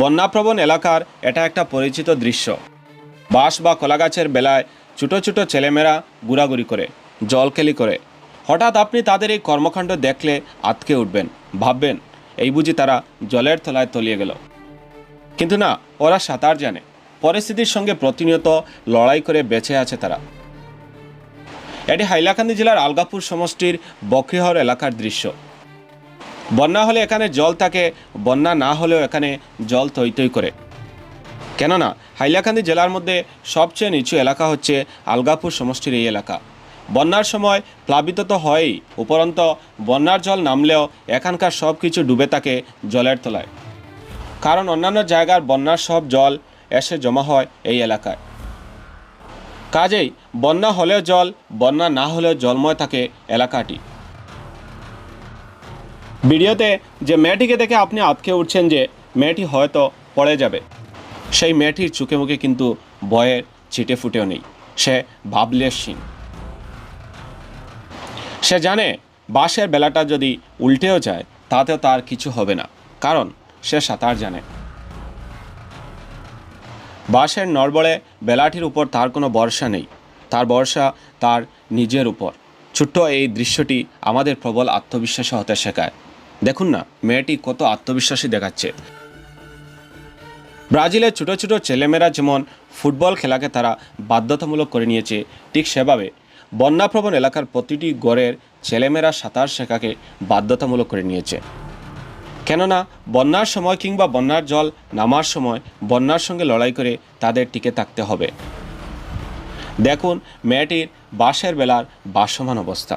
বন্যাপ্রবণ এলাকার এটা একটা পরিচিত দৃশ্য। বাঁশ বা কলাগাছের বেলায় ছোটো ছোটো ছেলেমেয়েরা ঘোরাঘুরি করে জলকেলি করে। হঠাৎ আপনি তাদের এই কর্মকাণ্ড দেখলে আতকে উঠবেন, ভাববেন, এই বুঝি তারা জলের তলায় তলিয়ে গেল। কিন্তু না, ওরা সাঁতার জানে। পরিস্থিতির সঙ্গে প্রতিনিয়ত লড়াই করে বেঁচে আছে তারা। এটি হাইলাকান্দি জেলার আলগাপুর সমষ্টির বকরিহর এলাকার দৃশ্য। বন্যা হলে এখানে জল থাকে, বন্যা না হলেও এখানে জল তৈ তৈ করে। কেননা, হাইলাকান্দি জেলার মধ্যে সবচেয়ে নিচু এলাকা হচ্ছে আলগাপুর সমষ্টির এই এলাকা। বন্যার সময় প্লাবিত তো হয়ই, উপরন্ত বন্যার জল নামলেও এখানকার সব কিছু ডুবে থাকে জলের তলায়। কারণ অন্যান্য জায়গার বন্যার সব জল এসে জমা হয় এই এলাকায়। কাজেই বন্যা হলেও জল, বন্যা না হলেও জলময় থাকে এলাকাটি। ভিডিওতে যে মেয়েটিকে দেখে আপনি আটকে উঠছেন যে মেয়েটি হয়তো পড়ে যাবে, সেই মেয়েটির চোখে মুখে কিন্তু ভয়ের ছিটে ফুটেও নেই। সে ভাবলেশহীন সে জানে বাঁশের বেলাটা যদি উল্টেও যায়, তাতেও তার কিছু হবে না, কারণ সে সাঁতার জানে। বাঁশের নড়বড়ে বেলাটির উপর তার কোনো ভরসা নেই। তার ভরসা তার নিজের উপর। ছোট্ট এই দৃশ্যটি আমাদের প্রবল আত্মবিশ্বাসী হতে শেখায়। দেখুন না, মেয়েটি কত আত্মবিশ্বাসী দেখাচ্ছে। ব্রাজিলের ছোটো ছোটো ছেলেমেয়েরা যেমন ফুটবল খেলাকে তারা বাধ্যতামূলক করে নিয়েছে, ঠিক সেভাবে বন্যাপ্রবণ এলাকার প্রতিটি গড়ের ছেলেমেয়েরা সাঁতার শেখাকে বাধ্যতামূলক করে নিয়েছে। কেননা, বন্যার সময় কিংবা বন্যার জল নামার সময় বন্যার সঙ্গে লড়াই করে তাদের টিকে থাকতে হবে। দেখুন, মেয়েটির বাঁশের বেলার বাসমান অবস্থা।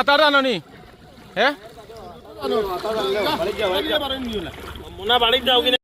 আতার আননি। হ্যাঁ মোনা বাড়িতে যাও কিনা